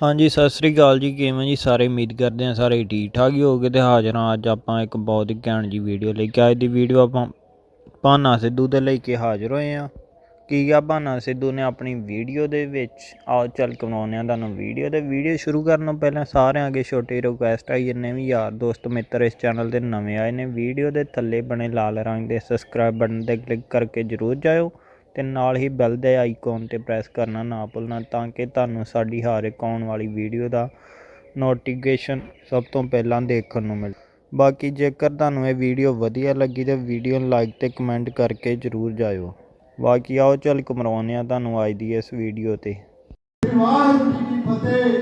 ਹਾਂਜੀ, ਸਤਿ ਸ੍ਰੀ ਅਕਾਲ ਜੀ। ਕਿਵੇਂ ਜੀ? ਸਾਰੇ ਉਮੀਦ ਕਰਦੇ ਹਾਂ ਸਾਰੇ ਠੀਕ ਠਾਕ ਹੀ ਹੋਗੇ ਤੇ ਹਾਜ਼ਰ ਹਾਂ ਅੱਜ ਆਪਾਂ ਇੱਕ ਬਹੁਤ ਹੀ ਘੈਂਟ ਜੀ ਵੀਡੀਓ ਲੈ ਕੇ ਅੱਜ ਦੀ ਵੀਡੀਓ ਆਪਾਂ ਭਾਨਾ ਸਿੱਧੂ ਦੇ ਲਈ ਕੇ ਹਾਜ਼ਰ ਹੋਏ ਹਾਂ। ਕੀ ਆ ਭਾਨਾ ਸਿੱਧੂ ਨੇ ਆਪਣੀ ਵੀਡੀਓ ਦੇ ਵਿੱਚ? ਆਓ ਚੱਲ ਕਮਾਉਂਦੇ ਹਾਂ ਤੁਹਾਨੂੰ ਵੀਡੀਓ ਤੇ। ਵੀਡੀਓ ਸ਼ੁਰੂ ਕਰਨ ਤੋਂ ਪਹਿਲਾਂ ਸਾਰਿਆਂ ਅੱਗੇ ਛੋਟੀ ਰਿਕੁਐਸਟ ਹੈ ਜਿੰਨੇ ਵੀ ਯਾਰ ਦੋਸਤ ਮਿੱਤਰ ਇਸ ਚੈਨਲ ਦੇ ਨਵੇਂ ਆਏ ਨੇ ਵੀਡੀਓ ਦੇ ਥੱਲੇ ਬਣੇ ਲਾਲ ਰੰਗ ਦੇ ਸਬਸਕ੍ਰਾਈਬ ਬਟਨ ਤੇ ਕਲਿੱਕ ਕਰਕੇ ਜਰੂਰ ਜਾਇਓ। ਅਤੇ ਨਾਲ ਹੀ ਬੈਲ ਦੇ ਆਈਕੋਨ ਤੇ ਪ੍ਰੈਸ ਕਰਨਾ ਨਾ ਭੁੱਲਣਾ ਤਾਂ ਕਿ ਤੁਹਾਨੂੰ ਸਾਡੀ ਹਰ ਇੱਕ ਆਉਣ ਵਾਲੀ ਵੀਡੀਓ ਦਾ ਨੋਟੀਫਿਕੇਸ਼ਨ ਸਭ ਤੋਂ ਪਹਿਲਾਂ ਦੇਖਣ ਨੂੰ ਮਿਲੇ ਬਾਕੀ ਜੇਕਰ ਤੁਹਾਨੂੰ ਇਹ ਵੀਡੀਓ ਵਧੀਆ ਲੱਗੀ ਤਾਂ ਵੀਡੀਓ ਨੂੰ ਲਾਈਕ ਤੇ ਕਮੈਂਟ ਕਰਕੇ ਜਰੂਰ ਜਾਇਓ। ਬਾਕੀ ਆਓ ਚੱਲ ਕਮਰਾਉਂਦੇ ਆ ਤੁਹਾਨੂੰ ਅੱਜ ਦੀ ਇਸ ਵੀਡੀਓ ਤੇ। ਵਾਹਿਗੁਰੂ ਜੀ ਕੀ ਫਤਿਹ।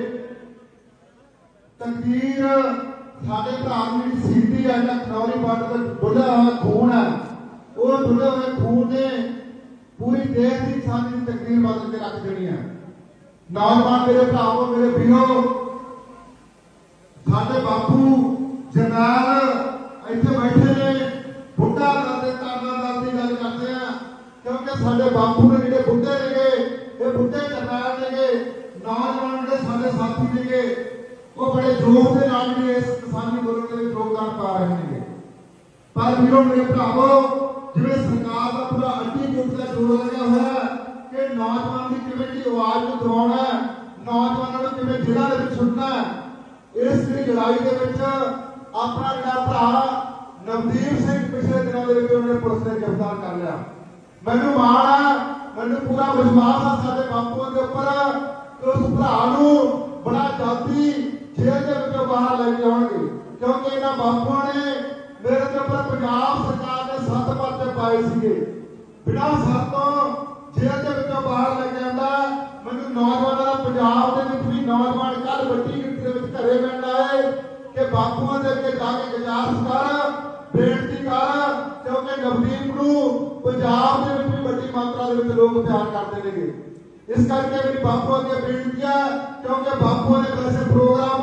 ਤਕਦੀਰ ਸਾਡੇ ਭਰਾ ਨੂੰ ਜਿਹੜੀ ਸਿੱਧੀ ਆ ਜਿਹੜਾ ਖਨੌਰੀ ਬਾਰਡਰ ਤੇ ਡੁੱਲਿਆ ਹੋਇਆ ਖੂਨ ਹੈ ਉਹ ਡੁੱਲੇ ਹੋਏ ਖੂਨ ਨੇ ਪੂਰੀ ਦੇਸ਼ ਦੀ ਇਨਸਾਨੀ ਦੀ ਤਕਦੀਰ ਬਦਲ ਕੇ ਰੱਖ ਦੇਣੀ ਹੈ। ਨੌਜਵਾਨ ਮੇਰੇ ਭਰਾਵੋ, ਮੇਰੇ ਵੀਰੋ, ਸਾਡੇ ਬਾਪੂ, ਜਰਨੈਲ ਇੱਥੇ ਬੈਠੇ ਨੇ, ਬੁੱਢਾ ਦਾਦੇ ਤਾਨਾ ਦਾਦੀ ਗੱਲ ਕਰਦੇ ਆ। ਕਿਉਂਕਿ ਸਾਡੇ ਬਾਪੂ ਨੇ ਜਿਹੜੇ ਬੁੱਢੇ ਨੇਗੇ, ਇਹ ਬੁੱਢੇ ਜਰਨੈਲ ਨੇਗੇ, ਨੌਜਵਾਨ ਜਿਹੜੇ ਸਾਡੇ ਸਾਥੀ ਨੇਗੇ, ਉਹ ਬੜੇ ਜੋਰ ਦੇ ਨਾਲ ਵੀ ਇਸ ਕਿਸਾਨੀ ਅੰਦੋਲਨ ਦੇ ਵਿੱਚ ਯੋਗਦਾਨ ਪਾ ਰਹੇ ਨੇਗੇ। ਪਰ ਵੀਰੋ, ਮੇਰੇ ਭਰਾਵੋ, ਜਿਵੇਂ ਸਰਕਾਰ ਦਾ ਪੂਰਾ ਅੱਡੀ ਜੋਰ ਲੱਗਿਆ ਹੋਇਆ ਕਿ ਨੌਜਵਾਨ ਦੀ ਕਿਵੇਂ ਦੀ ਆਵਾਜ਼ ਨੂੰ ਦਬਾਉਣਾ ਹੈ, ਨੌਜਵਾਨਾਂ ਨੂੰ ਕਿਵੇਂ ਜ਼ਿਲ੍ਹਾ ਦੇ ਵਿੱਚ ਸੁਣਨਾ ਹੈ, ਇਸ ਦੀ ਲੜਾਈ ਦੇ ਵਿੱਚ ਆਪਣਾ ਜਿਹੜਾ ਭਰਾ ਨਵਦੀਪ ਸਿੰਘ ਪਿਛਲੇ ਦਿਨਾਂ ਦੇ ਵਿੱਚ ਉਹਨੇ ਪੁਲਿਸ ਨੇ ਗ੍ਰਿਫਤਾਰ ਕਰ ਲਿਆ। ਮੈਨੂੰ ਮਾਣ ਹੈ, ਮੈਨੂੰ ਪੂਰਾ ਵਿਸ਼ਵਾਸ ਹੈ ਸਾਡੇ ਬਾਪੂਆਂ ਦੇ ਉੱਪਰ ਕਿ ਉਸ ਭਰਾ ਨੂੰ ਬੜਾ ਜਲਦੀ ਜੇਲ੍ਹ ਦੇ ਵਿੱਚੋਂ ਬਾਹਰ ਲੈ ਕੇ ਆਉਣਗੇ ਕਿਉਂਕਿ ਇਹਨਾਂ ਬਾਪੂਆਂ ਨੇ ਮੇਰੇ ਦੇ ਉੱਪਰ ਪੰਜਾਬ ਸਰਕਾਰ ਨੇ ਸੱਤ ਪਰਚੇ ਪਾਏ ਸੀਗੇ। ਬਿਨਾਂ ਸ਼ਰਤੋਂ ਜੇਲ੍ਹ ਦੇ ਵਿੱਚੋਂ ਬਾਹਰ ਲੈ ਕੇ ਆਂਦਾ ਮੈਨੂੰ ਨੌਜਵਾਨਾਂ ਦਾ ਪੰਜਾਬ ਦੇ ਵਿੱਚ ਵੀ ਨੌਜਵਾਨ ਕੱਲ ਵੱਡੀ ਗਿਣਤੀ ਦੇ ਵਿੱਚ ਘਰੇ ਮਿਲਣ ਆਏ ਕਿ ਬਾਪੂਆਂ ਦੇ ਅੱਗੇ ਜਾ ਕੇ ਗੁਜ਼ਾਰਿਸ਼ ਕਰ, ਬੇਨਤੀ ਕਰ, ਕਿਉਂਕਿ ਨਵਦੀਪ ਨੂੰ ਪੰਜਾਬ ਦੇ ਵਿੱਚ ਵੀ ਵੱਡੀ ਮਾਤਰਾ ਦੇ ਵਿੱਚ ਲੋਕ ਪਿਆਰ ਕਰਦੇ ਨੇਗੇ। ਇਸ ਕਰਕੇ ਮੇਰੀ ਬਾਪੂ ਅੱਗੇ ਬੇਨਤੀ ਹੈ, ਕਿਉਂਕਿ ਬਾਪੂਆਂ ਦੇ ਵੈਸੇ ਪ੍ਰੋਗਰਾਮ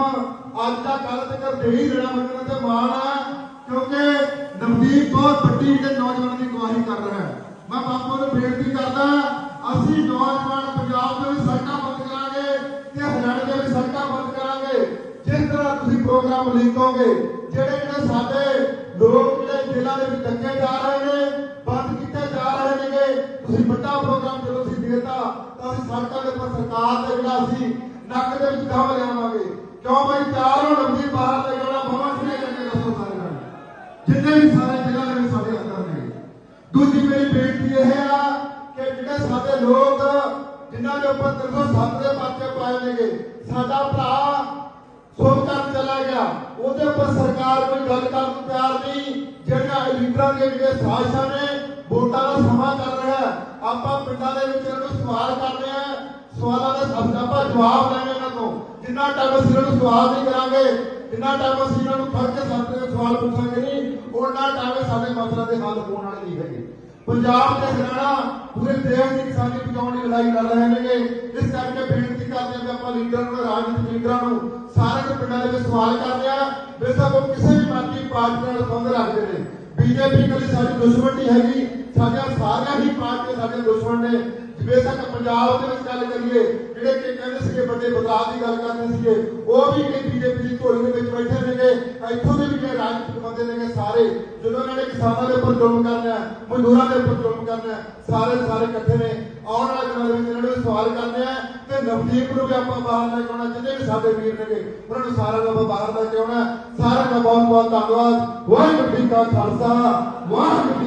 ਅੱਜ ਦਾ ਕੱਲ ਤੱਕ ਦੇ ਹੀ ਦੇਣਾ ਮੰਨਣ ਤੇ ਮਾਣ ਹੈ, ਕਿਉਂਕਿ ਨਵਦੀਪ ਬਹੁਤ ਵੱਡੀ ਜਿਹੜੇ ਨੌਜਵਾਨਾਂ ਦੀ ਅਗਵਾਈ ਕਰ ਰਿਹਾ ਹੈ ਮੈਂ ਬਾਪੂ ਨੂੰ ਬੇਨਤੀ ਕਰਦਾ ਅਸੀਂ ਨੌਜਵਾਨ ਪੰਜਾਬ ਦੇ ਵਿੱਚ ਸੜਕਾਂ ਬੰਦ ਕਰਾਂਗੇ ਤੇ ਹਰਿਆਣਾ ਦੇ ਵਿੱਚ ਸੜਕਾਂ ਬੰਦ ਕਰਾਂਗੇ। ਜਿਸ ਤਰ੍ਹਾਂ ਤੁਸੀਂ ਪ੍ਰੋਗਰਾਮ ਲਿਖੋਗੇ ਜਿਹੜੇ ਜਿਹੜੇ ਸਾਡੇ ਲੋਕ ਜਿਹੜੇ ਜੇਲ੍ਹਾਂ ਦੇ ਵਿੱਚ ਡੱਕੇ ਜਾ ਰਹੇ ਨੇ, ਬੰਦ ਕੀਤੇ ਜਾ ਰਹੇ ਨੇਗੇ। ਤੁਸੀਂ ਵੱਡਾ ਪ੍ਰੋਗਰਾਮ ਜਦੋਂ ਅਸੀਂ ਦੇਤਾ ਤਾਂ ਅਸੀਂ ਸੜਕਾਂ ਦੇ ਉੱਪਰ ਸਰਕਾਰ ਦੇ ਜਿਹੜਾ ਅਸੀਂ ਨੱਕ ਦੇ ਵਿੱਚ ਦਮ ਲਿਆਵਾਂਗੇ। ਕਿਉਂ ਬਈ? ਬੇਨਤੀ ਇਹ ਆ ਕਿ ਜਿਹੜੇ ਸਾਡੇ ਲੋਕ ਜਿਨ੍ਹਾਂ ਦੇ ਉੱਪਰ 307 ਦੇ ਪਰਚੇ ਪਾਏ ਨੇਗੇ, ਸਾਡਾ ਭਰਾ ਸੋਚ ਚਲਾ ਗਿਆ। ਉਹਦੇ ਉੱਪਰ ਸਰਕਾਰ ਕੋਈ ਗੱਲ ਕਰਨ ਨੂੰ ਤਿਆਰ ਨਹੀਂ। ਜਿਹੜੀਆਂ ਲੀਡਰਾਂ ਦੀਆਂ ਜਿਹੜੀਆਂ ਸਾਜ਼ਿਸ਼ਾਂ ਨੇ, ਵੋਟਾਂ ਦਾ ਸਮਾਂ ਕਰ ਰਿਹਾ ਆਪਾਂ ਪਿੰਡਾਂ ਦੇ ਵਿੱਚ ਇਹਨਾਂ ਨੂੰ ਸਵਾਲ ਕਰਦੇ ਆ ਸਵਾਲਾਂ ਦੇ ਸਭ ਆਪਾਂ ਜਵਾਬ ਲੈਣੇ ਇਹਨਾਂ ਤੋਂ। ਜਿੰਨਾ ਟਾਈਮ ਅਸੀਂ ਇਹਨਾਂ ਨੂੰ ਸਵਾਲ ਨਹੀਂ ਕਰਾਂਗੇ, ਜਿੰਨਾ ਟਾਈਮ ਅਸੀਂ ਇਹਨਾਂ ਨੂੰ ਫੜ ਕੇ ਸਾਡੇ ਸਵਾਲ ਪੁੱਛਾਂਗੇ ਨਹੀਂ, ਉਹਨਾਂ ਟਾਈਮ ਸਾਡੇ ਮਸਲਾ ਦੇ ਹੱਲ ਹੋਣ ਵਾਲੇ ਨਹੀਂ ਹੈਗੇ। ਪੰਜਾਬ ਤੇ ਹਰਿਆਣਾ ਪੂਰੇ ਦੇਸ਼ ਦੀ ਕਿਸਾਨੀ ਬਚਾਉਣ ਦੀ ਲੜਾਈ ਲੜ ਰਹੇ ਨੇਗੇ। ਇਸ ਕਰਕੇ ਬੇਨਤੀ ਕਰਦੇ ਹਾਂ ਕਿ ਆਪਾਂ ਲੀਡਰਾਂ ਨੂੰ, ਰਾਜਨੀਤਿਕ ਲੀਡਰਾਂ ਨੂੰ ਸਾਰੇ ਦੇ ਪਿੰਡਾਂ ਦੇ ਵਿੱਚ ਸਵਾਲ ਕਰਦੇ ਆ ਬੇਸ਼ੱਕ ਉਹ ਕਿਸੇ ਵੀ ਮਰਜ਼ੀ ਪਾਰਟੀ ਨਾਲ ਸੰਬੰਧ ਰੱਖਦੇ ਨੇ। ਬੀਜੇਪੀ ਕਦੇ ਸਾਡੀ ਦੁਸ਼ਮਣ ਨਹੀਂ ਹੈਗੀ। ਸਾਡੀਆਂ ਸਾਰੀਆਂ ਹੀ ਪਾਰਟੀਆਂ ਸਾਡੇ ਦੁਸ਼ਮਣ ਨੇ। ਬੇਸ਼ੱਕ ਪੰਜਾਬ ਦੇ ਵਿੱਚ ਗੱਲ ਕਰੀਏ, ਜਿਹੜੇ ਕਿ ਕਹਿੰਦੇ ਸੀਗੇ ਵੱਡੇ ਬਦਲਾਅ ਦੀ ਗੱਲ ਕਰਦੇ ਸੀਗੇ, ਉਹ ਵੀ ਕਿ ਬੀਜੇਪੀ ਦੀ ਝੋਲੀ ਦੇ ਵਿੱਚ ਬੈਠੇ ਨੇਗੇ, ਇੱਥੋਂ ਦੇ ਵੀ ਜਿਹੜੇ ਰਾਜਨੀਤਿਕ ਬੰਦੇ ਨੇਗੇ ਸਾਰੇ, ਜਦੋਂ ਇਹਨਾਂ ਨੇ ਕਿਸਾਨਾਂ ਦੇ ਉੱਪਰ ਜ਼ੁਲਮ ਕਰਨਾ, ਮਜ਼ਦੂਰਾਂ ਦੇ ਉੱਪਰ ਜ਼ੁਲਮ ਕਰਨਾ, ਸਾਰੇ ਸਾਰੇ ਇਕੱਠੇ ਨੇ, ਆਉਣ ਵਾਲੇ ਦਿਨਾਂ ਦੇ ਵਿੱਚ ਇਹਨਾਂ ਨੂੰ ਸਵਾਲ ਕਰਨੇ ਆ, ਤੇ ਨਵਦੀਪ ਨੂੰ ਵੀ ਆਪਾਂ ਬਾਹਰ ਲੈ ਕੇ ਆਉਣਾ, ਜਿੰਨੇ ਵੀ ਸਾਡੇ ਵੀਰ ਨੇਗੇ, ਉਹਨਾਂ ਨੂੰ ਸਾਰਿਆਂ ਨੂੰ ਆਪਾਂ ਬਾਹਰ ਲੈ ਕੇ ਆਉਣਾ। ਸਾਰਿਆਂ ਦਾ ਬਹੁਤ ਬਹੁਤ ਧੰਨਵਾਦ। ਵਾਹਿਗੁਰੂ ਜੀ ਕਾ ਖਾਲਸਾ, ਵਾਹਿਗੁਰੂ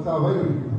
ਮੋਦੀ ਸਰਕਾਰ